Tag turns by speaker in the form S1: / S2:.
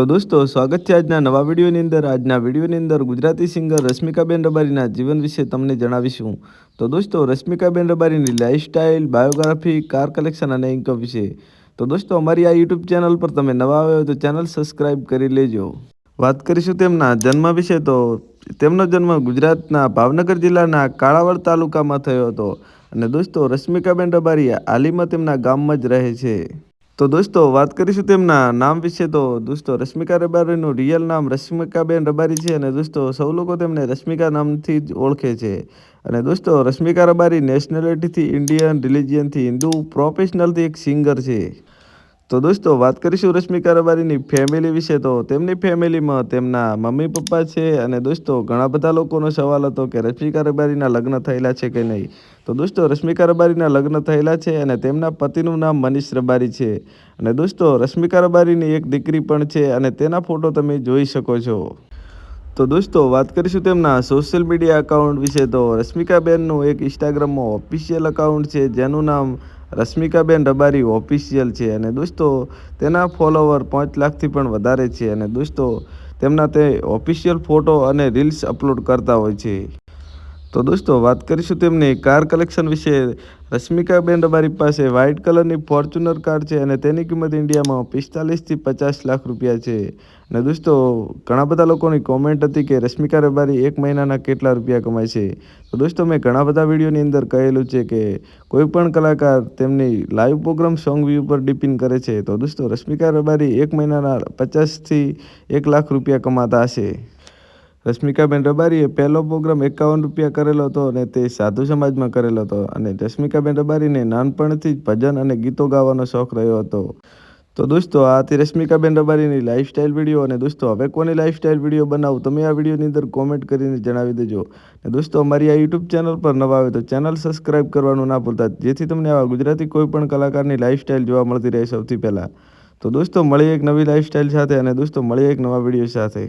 S1: તો દોસ્તો, સ્વાગત છે આજના નવા વિડીયોની અંદર. આજના વિડીયોની અંદર ગુજરાતી સિંગર રશ્મિકાબેન રબારીના જીવન વિશે તમને જણાવીશું. તો દોસ્તો, રશ્મિકાબેન રબારીની લાઇફસ્ટાઇલ બાયોગ્રાફી કાર કલેક્શન અને ઇન્કમ વિશે. તો દોસ્તો, અમારી આ યુટ્યુબ ચેનલ પર તમે નવા આવ્યો તો ચેનલ સબસ્ક્રાઇબ કરી લેજો. વાત કરીશું તેમના જન્મ વિશે તો તેમનો જન્મ ગુજરાતના ભાવનગર જિલ્લાના કાળાવડ તાલુકામાં થયો હતો. અને દોસ્તો, રશ્મિકાબેન રબારી હાલીમાં તેમના ગામમાં જ રહે છે. તો દોસ્તો, વાત કરીશું તેમના નામ વિશે. તો દોસ્તો, રશ્મિકા રબારીનું રિયલ નામ રશ્મિકાબેન રબારી છે અને દોસ્તો, સૌ લોકો તેમને રશ્મિકા નામથી જ ઓળખે છે. અને દોસ્તો, રશ્મિકા રબારી નેશનાલિટીથી ઇન્ડિયન રિલિજિયનથી હિન્દુ પ્રોફેશનલથી એક સિંગર છે. તો દોસ્તો, વાત કરીશું રશ્મિકા રબારીની ફેમિલી વિશે તો તેમની ફેમિલીમાં તેમના મમ્મી પપ્પા છે અને દોસ્તો, ઘણા બધા લોકોનો સવાલ હતો કે રશ્મિકા રબારીના લગ્ન થયેલા છે કે નહીં? તો દોસ્તો રશ્મિકા રબારીના લગ્ન થયેલા છે અને તેમના પતિનું નામ મનીષ રબારી છે. અને દોસ્તો રશ્મિકા રબારીની એક દીકરી પણ છે અને તેના ફોટો તમે જોઈ શકો છો. તો દોસ્તો, વાત કરીશું તેમના સોશિયલ મીડિયા અકાઉન્ટ વિશે. તો રશ્મિકાબેનનું એક ઇન્સ્ટાગ્રામમાં ઓફિશિયલ અકાઉન્ટ છે, જેનું નામ રશ્મિકાબેન રબારી ઓફિશિયલ છે. અને દોસ્તો, તેના ફોલોવર પાંચ લાખથી પણ વધારે છે. અને દોસ્તો, તેમના તે ઓફિશિયલ ફોટો અને રીલ્સ અપલોડ કરતા હોય છે. તો દોસ્તો, વાત કરીશું તેમની કાર કલેક્શન વિશે. રશ્મિકાબેન રબારી પાસે વ્હાઇટ કલરની ફોર્ચ્યુનર કાર છે અને તેની કિંમત ઇન્ડિયામાં પિસ્તાલીસથી પચાસ લાખ રૂપિયા છે. અને દોસ્તો, ઘણા બધા લોકોની કોમેન્ટ હતી કે રશ્મિકા રબારી એક મહિનાના કેટલા રૂપિયા કમાય છે. તો દોસ્તો, મેં ઘણા બધા વિડીયોની અંદર કહેલું છે કે કોઈ પણ કલાકાર તેમની લાઈવ પ્રોગ્રામ સોંગ વ્યૂ પર ડિપેન્ડ કરે છે. તો દોસ્તો રશ્મિકા રબારી એક મહિનાના પચાસથી એક લાખ રૂપિયા કમાતા હશે. રશ્મિકાબેન રબારીએ પહેલો પ્રોગ્રામ એકાવન રૂપિયા કરેલો હતો અને તે સાધુ સમાજમાં કરેલો હતો. અને રશ્મિકાબેન રબારીને નાનપણથી જ ભજન અને ગીતો ગાવાનો શોખ રહ્યો હતો. તો દોસ્તો, આ હતી રશ્મિકાબેન રબારીની લાઈફસ્ટાઈલ વીડિયો અને દોસ્તો, હવે કોની લાઈફસ્ટાઈલ વીડિયો બનાવું તમે આ વિડીયોની અંદર કોમેન્ટ કરીને જણાવી દેજો. અને દોસ્તો, અમારી આ યુટ્યુબ ચેનલ પર નવા આવે તો ચેનલ સબસ્ક્રાઈબ કરવાનું ના ભૂલતા, જેથી તમને આવા ગુજરાતી કોઈપણ કલાકારની લાઈફસ્ટાઈલ જોવા મળતી રહે સૌથી પહેલાં. તો દોસ્તો, મળીએ એક નવી લાઈફસ્ટાઈલ સાથે અને દોસ્તો, મળીએ એક નવા વીડિયો સાથે.